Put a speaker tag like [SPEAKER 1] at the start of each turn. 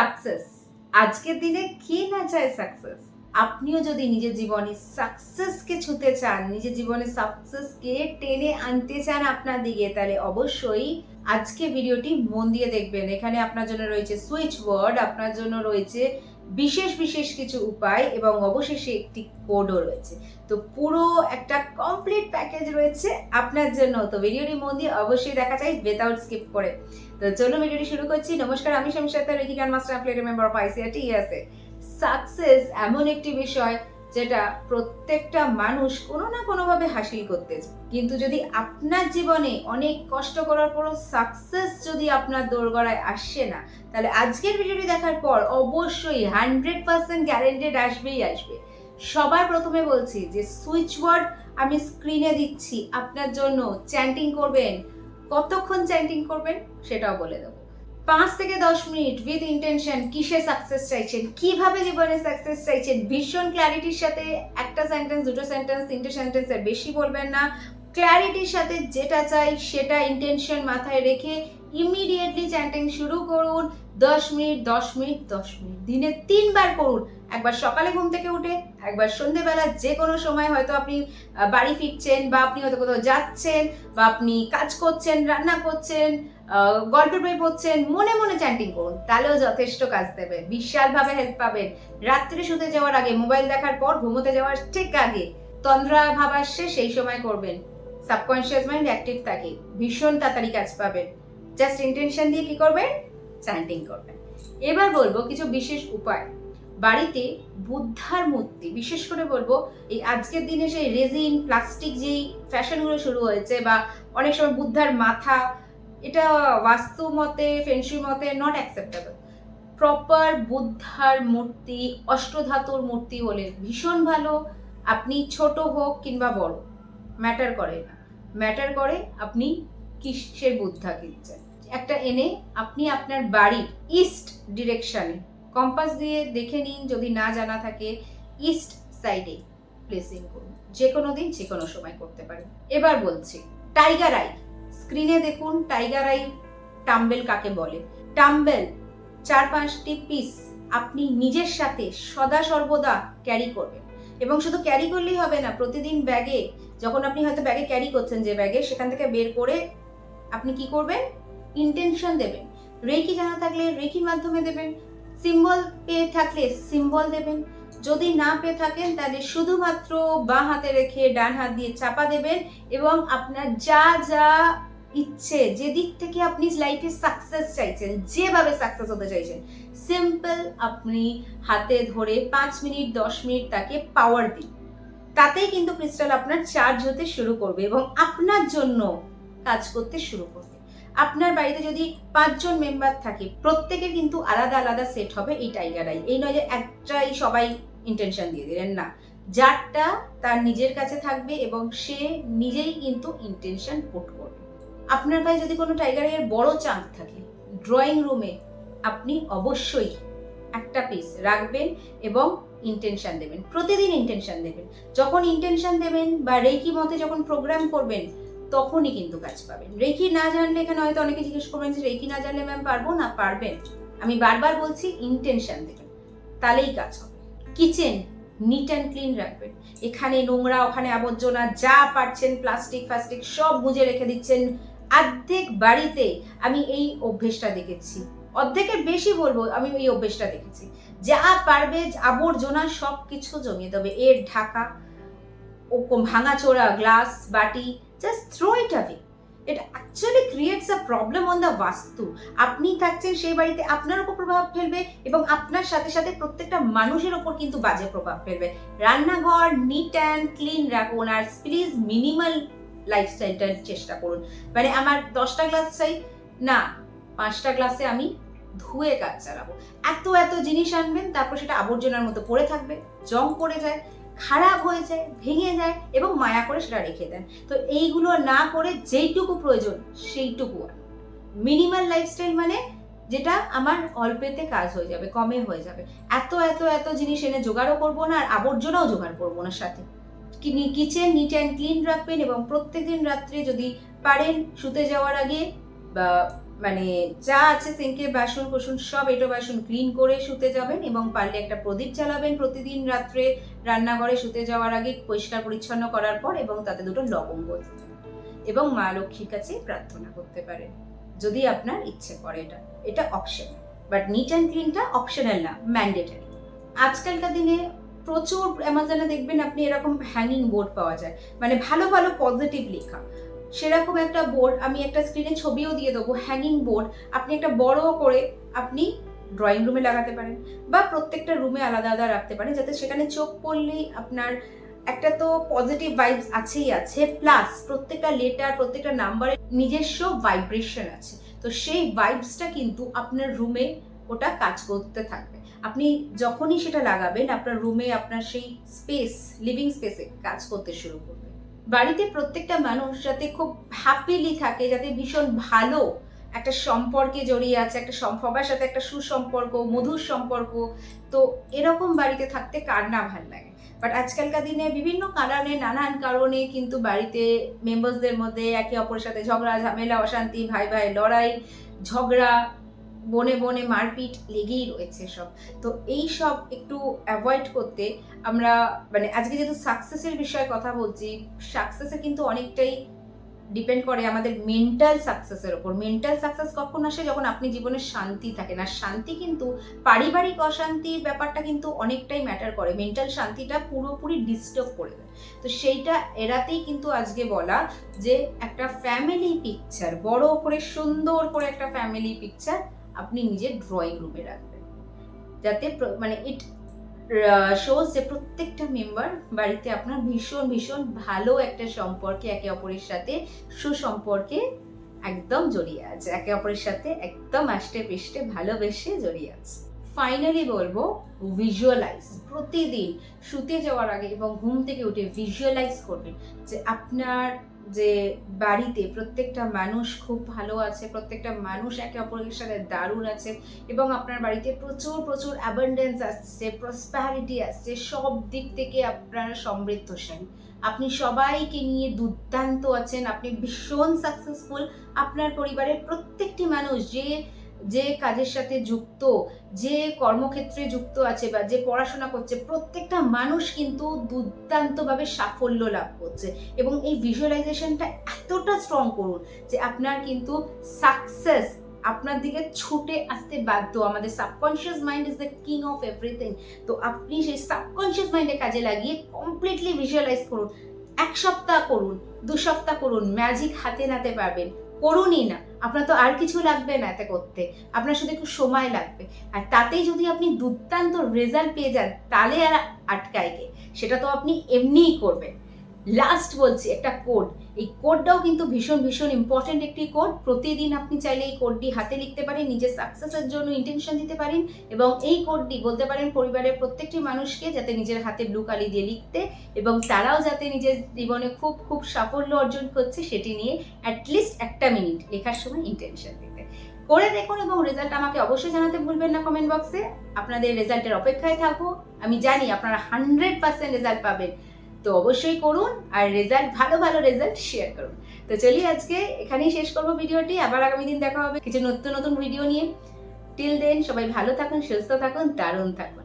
[SPEAKER 1] Success আজকের দিনে কে না চায় সাকসেস আপনিও যদি নিজের জীবনে সাকসেসকে ছুতে চান, নিজের জীবনে সাকসেসকে টেনে আনতে চান আপনার দিকে, তাহলে অবশ্যই আজকে ভিডিওটি মন দিয়ে দেখবেন। এখানে আপনার জন্য রয়েছে সুইচ ওয়ার্ড আপনার জন্য রয়েছে বিশেষ বিশেষ কিছু উপায় এবং অবশেষে একটি কোডও রয়েছে। তো পুরো একটা কমপ্লিট প্যাকেজ রয়েছে আপনার জন্য। তো ভিডিওটি মন দিয়ে অবশ্যই দেখা যায় উইদাউট স্কিপ করে। তো চলো ভিডিওটি শুরু করছি। নমস্কার, আমি শামশাতা রেখিকান master plate member of ICRT আছে। সাকসেস এমন একটি বিষয় যেটা প্রত্যেকটা মানুষ কোনো না কোনোভাবে হাসিল করতে কিন্তু যদি আপনার জীবনে অনেক কষ্ট করার পরও সাকসেস যদি আপনার দোরগড়ায় আসছে না, তাহলে আজকের ভিডিওটি দেখার পর অবশ্যই হান্ড্রেড পার্সেন্ট গ্যারেন্টেড আসবেই আসবে। সবার প্রথমে বলছি যে সুইচ ওয়ার্ড আমি স্ক্রিনে দিচ্ছি। আপনার জন্য চ্যান্টিং করবেন কতক্ষণ চ্যান্টিং করবেন সেটাও বলে দেবো। পাঁচ থেকে দশ মিনিট উইথ ইন্টেনশন কিসে সাকসেস চাইছেন, কীভাবে জীবনে সাকসেস চাইছেন, ভীষণ ক্ল্যারিটির সাথে একটা সেন্টেন্স দুটো সেন্টেন্স তিনটে সেন্টেন্সের বেশি বলবেন না। ক্ল্যারিটির সাথে যেটা চাই সেটা ইন্টেনশন মাথায় রেখে ইমিডিয়েটলি চ্যান্টিং শুরু করুন। দশ মিনিট দশ মিনিট দশ মিনিট, দিনে তিনবার করুন। একবার সকালে ঘুম থেকে উঠে, একবার সন্ধেবেলা যে কোনো সময় হয়তো আপনি বাড়ি ফিরছেন বা আপনি হয়তো কোথাও যাচ্ছেন বা আপনি কাজ করছেন, রান্না করছেন গল্পের বই পড়ছেন, মনে মনে চ্যান্টিং করুন, তাহলেও যথেষ্ট কাজ দেবে, বিশালভাবে হেল্প পাবেন। রাত্রে শুতে যাওয়ার আগে মোবাইল দেখার পর, ঘুমোতে যাওয়ার ঠিক আগে তন্দ্রা ভাব আসছে সেই সময় করবেন। সাবকনশিয়াস মাইন্ড অ্যাক্টিভ থাকে, ভীষণ তাড়াতাড়ি কাজ পাবেন। জাস্ট ইন্টেনশন দিয়ে কি করবেন? চ্যান্টিং করবেন। এবার বলব কিছু বিশেষ উপায়। বাড়িতে বুদ্ধার মূর্তি। বিশেষ করে বলব, এই আজকের দিনে সেই রেজিন, প্লাস্টিক যেই ফ্যাশনগুলো শুরু হয়েছে বা অনেক সময় বুদ্ধার মাথা, এটা বাস্তু মতে ফেন্সুই মতে নট অ্যাকসেপ্টেবল প্রপার বুদ্ধার মূর্তি, অষ্টধাতুর মূর্তি হলে ভীষণ ভালো। আপনি ছোট হোক কিংবা বড় ম্যাটার করে না। ম্যাটার করে আপনি কিসের বুদ্ধা কিনছেন একটা এনে আপনি আপনার বাড়ির ইস্ট ডিরেকশনে কম্পাস দিয়ে দেখে নিন যদি না জানা থাকে ইস্ট সাইডে প্লেসিং করুন। যে কোনো দিন, যে কোনো সময় করতে পারেন। এবার বলছি, টাইগার আই স্ক্রিনে দেখুন, টাইগার আই টাম্বেল কাকে বলে? টাম্বেল চার পাঁচটি পিস আপনি নিজের সাথে সদা সর্বদা ক্যারি করবেন। এবং শুধু ক্যারি করলেই হবে না, প্রতিদিন ব্যাগে যখন আপনি হয়তো ব্যাগে ক্যারি করছেন যে ব্যাগে, সেখান থেকে বের করে আপনি কি করবেন? ইন্টেনশন দেবেন। রেকি জানা থাকলে রেকির মাধ্যমে দেবেন। সিম্বল পেয়ে থাকলে সিম্বল দেবেন। যদি না পেয়ে থাকেন, তাহলে শুধুমাত্র বাঁ হাতে রেখে ডান হাত দিয়ে চাপা দেবেন এবং আপনার যা যা ইচ্ছে, যে দিক থেকে আপনি লাইফে সাকসেস চাইছেন, যেভাবে সাকসেস হতে চাইছেন সিম্পল আপনি হাতে ধরে পাঁচ মিনিট, দশ মিনিট তাকে পাওয়ার দিন। তাতেই কিন্তু ক্রিস্টাল আপনার চার্জ হতে শুরু করবে এবং আপনার জন্য কাজ করতে শুরু করবে। আপনার বাড়িতে যদি পাঁচজন মেম্বার থাকে প্রত্যেকের কিন্তু আলাদা আলাদা সেট হবে এই টাইগার আই এই নয় যে একটাই সবাই ইন্টেনশন দিয়ে দিলেন, না। যারটা তার নিজের কাছে থাকবে এবং সে নিজেই কিন্তু ইন্টেনশন পুট করবে। আপনার কাছে যদি কোনো টাইগার আইয়ের বড় চাঁদ থাকে ড্রয়িং রুমে আপনি অবশ্যই একটা পিস রাখবেন এবং ইন্টেনশন দেবেন। প্রতিদিন ইন্টেনশন দেবেন। যখন ইন্টেনশন দেবেন বা রেকি মতে যখন প্রোগ্রাম করবেন তখনই কিন্তু কাজ পাবেন। রেখি না জানলে এখানে হয়তো অনেকে জিজ্ঞেস করবেন যে, রেখি না জানলে ম্যাম পারব না? পারবেন। আমি বারবার বলছি ইন্টেনশন দেবেন। তাহলেই কাজ হবে। কিচেন নিট অ্যান্ড ক্লিন রাখবেন। এখানে নোংরা, ওখানে আবর্জনা, যা পারছেন প্লাস্টিক ফ্লাস্টিক সব মুজে রেখে দিচ্ছেন। অর্ধেক বাড়িতে আমি এই অভ্যেসটা দেখেছি। অর্ধেকের বেশি বলব, আমি এই অভ্যেসটা দেখেছি। যা পারবে, আবর্জনা সব কিছু জমিয়ে দেবে। এর ঢাকা, ও ভাঙাচোরা গ্লাস বাটি just throw it away it actually creates a problem on the vastu আপনি থাকছেন সেই বাড়িতে, আপনার উপর প্রভাব ফেলবে এবং আপনার সাথে সাথে প্রত্যেকটা মানুষের ওপর কিন্তু বাজে প্রভাব ফেলবে। রান্নাঘর নিট অ্যান্ড ক্লিন রাখুন আর প্লিজ মিনিমাল লাইফস্টাইলটার চেষ্টা করুন। মানে আমার দশটা গ্লাস চাই, না, পাঁচটা গ্লাসে আমি ধুয়ে কাজ চালাবো। এত এত জিনিস আনবেন, তারপর সেটা আবর্জনার মতো পড়ে থাকবে, জং পড়ে যায়। খারাপ হয়ে যায়, ভেঙে যায় এবং মায়া করে সেটা রেখে দেন। তো এইগুলো না করে যেইটুকু প্রয়োজন, সেইটুকু মিনিমাল লাইফস্টাইল মানে যেটা আমার অল্পেতে কাজ হয়ে যাবে, কমে হয়ে যাবে। এত এত এত জিনিস এনে জোগাড়ও করব না আর আবর্জনাও জোগাড় করব না সাথে। কিচেন নিট অ্যান্ড ক্লিন রাখবেন এবং প্রত্যেকদিন রাত্রে যদি পারেন শুতে যাওয়ার আগে বা মানে যা আছে সিঙ্কে বাসন কোসন সব এটো বাসন ক্লিন করে শুতে যাবেন এবং পারলে একটা প্রদীপ জ্বালাবেন প্রতিদিন রাত্রে রান্নাঘরে শুতে যাওয়ার আগে পরিষ্কার পরিচ্ছন্ন করার পর এবং তাতে দুটো লবঙ্গ এবং মা লক্ষ্মীর কাছে প্রার্থনা করতে পারেন, যদি আপনার ইচ্ছে করে এটা। এটা অপশন বাট নিট অ্যান্ড ক্লিনটা অপশনাল না ম্যান্ডেটারি আজকালকার দিনে প্রচুর অ্যামাজনে দেখবেন আপনি এরকম হ্যাঙ্গিং বোর্ড পাওয়া যায়। মানে ভালো ভালো পজিটিভ লেখা। সেরকম একটা বোর্ড আমি একটা স্ক্রিনে ছবিও দিয়ে দেবো হ্যাঙ্গিং বোর্ড আপনি একটা বড় করে আপনি ড্রয়িং রুমে লাগাতে পারেন বা প্রত্যেকটা রুমে আলাদা আলাদা রাখতে পারেন, যাতে সেখানে চোখ পড়লেই আপনার একটা তো পজিটিভ ভাইবস আছেই আছে প্লাস প্রত্যেকটা লেটার প্রত্যেকটা নাম্বারের নিজস্ব ভাইব্রেশন আছে। তো সেই ভাইবসটা কিন্তু আপনার রুমে ওটা কাজ করতে থাকবে। আপনি যখনই সেটা লাগাবেন, আপনার রুমে আপনার সেই স্পেস লিভিং স্পেসে কাজ করতে শুরু করবে। বাড়িতে প্রত্যেকটা মানুষ যাতে খুব হ্যাপিলি থাকে, যাতে ভীষণ ভালো একটা সম্পর্কে জড়িয়ে আছে, একটা সবার সাথে একটা সুসম্পর্ক, মধুর সম্পর্ক, তো এরকম বাড়িতে থাকতে কার না ভালো লাগে? বাট আজকালকার দিনে বিভিন্ন কারণে, নানান কারণে কিন্তু বাড়িতে মেম্বার্সদের মধ্যে একে অপরের সাথে ঝগড়া, ঝামেলা, অশান্তি ভাই ভাই লড়াই, ঝগড়া বনে বনে মারপিট লেগেই রয়েছে সব। তো এই সব একটু অ্যাভয়েড করতে আমরা মানে আজকে যেহেতু সাকসেসের বিষয়ে কথা বলছি সাকসেসে কিন্তু অনেকটাই ডিপেন্ড করে আমাদের মেন্টাল সাকসেসের ওপর। মেন্টাল সাকসেস কখন আসে? যখন আপনি জীবনে শান্তি থাকেন। আর শান্তি কিন্তু পারিবারিক অশান্তির ব্যাপারটা কিন্তু অনেকটাই ম্যাটার করে। মেন্টাল শান্তিটা পুরোপুরি ডিস্টার্ব করে দেয়। তো সেইটা এরাতেই কিন্তু আজকে বলা যে একটা ফ্যামিলি পিকচার বড় করে সুন্দর করে একটা ফ্যামিলি পিকচার আপনি নিজের ড্রয়িং রুমে রাখবেন। যাতে মানে ইট শোজ যে প্রত্যেকটা মেম্বার বাড়িতে আপনার ভীষণ ভীষণ ভালো একটা সম্পর্কে একে অপরের সাথে সুসম্পর্কে একদম জড়িয়ে আছে। একে অপরের সাথে একদম আষ্টে পৃষ্ঠে ভালোবেসে জড়িয়ে আছে। ফাইনালি বলব ভিজুয়ালাইজ প্রতিদিন শুতে যাওয়ার আগে এবং ঘুম থেকে উঠে ভিজুয়ালাইজ করবেন যে আপনার যে বাড়িতে প্রত্যেকটা মানুষ খুব ভালো আছে, প্রত্যেকটা মানুষ একে অপরের সাথে দারুণ আছে এবং আপনার বাড়িতে প্রচুর প্রচুর অ্যাবান্ডেন্স আসছে প্রসপ্যারিটি আসছে, সব দিক থেকে আপনারা সমৃদ্ধশালী। আপনি সবাইকে নিয়ে দুর্দান্ত আছেন, আপনি ভীষণ সাকসেসফুল আপনার পরিবারের প্রত্যেকটি মানুষ যে যে কাজের সাথে যুক্ত, যে কর্মক্ষেত্রে যুক্ত আছে বা যে পড়াশোনা করছে, প্রত্যেকটা মানুষ কিন্তু দুর্দান্তভাবে সাফল্য লাভ করছে। এবং এই ভিজুয়ালাইজেশনটা এতটা স্ট্রং করুন যে আপনার কিন্তু সাকসেস আপনার দিকে ছুটে আসতে বাধ্য। আমাদের subconscious mind is the king of everything তো আপনি সেই সাবকনশিয়াস মাইন্ডে কাজে লাগিয়ে কমপ্লিটলি ভিজুয়ালাইজ করুন। এক সপ্তাহ করুন, দু সপ্তাহ করুন ম্যাজিক হাতে নাতে পারবেন করুনই না। আপনার তো আর কিছু লাগবে না এতে করতে। আপনার শুধু একটু সময় লাগবে। আর তাতেই যদি আপনি দুর্দান্ত রেজাল্ট পেয়ে যান, তাহলে আর আটকায় গে। সেটা তো আপনি এমনিই করবেন। লাস্ট বলছি, একটা কোড এই কোডটাও কিন্তু ভীষণ ভীষণ ইম্পর্টেন্ট একটি কোড প্রতিদিন আপনি চাইলে এই কোডটি হাতে লিখতে পারেন, নিজের সাকসেসের জন্য ইন্টেনশন দিতে পারেন এবং এই কোডটি বলতে পারেন পরিবারের প্রত্যেকটি মানুষকে যাতে নিজের হাতে ব্লু কালি দিয়ে লিখতে এবং তারাও যাতে নিজের জীবনে খুব খুব সাফল্য অর্জন করছে সেটি নিয়ে অ্যাটলিস্ট একটা মিনিট লেখার সময় ইন্টেনশন দিতে। করে দেখুন এবং রেজাল্ট আমাকে অবশ্যই জানাতে ভুলবেন না কমেন্ট বক্সে আপনাদের রেজাল্টের অপেক্ষায় থাকব। আমি জানি আপনারা হান্ড্রেড পার্সেন্ট রেজাল্ট পাবেন। তো অবশ্যই করুন আর রেজাল্ট ভালো ভালো রেজাল্ট শেয়ার করুন। তো চলি আজকে, এখানেই শেষ করব ভিডিওটি। আবার আগামী দিন দেখা হবে কিছু নতুন নতুন ভিডিও নিয়ে। টিল দেন সবাই ভালো থাকুন, সুস্থ থাকুন, দারুণ থাকুন।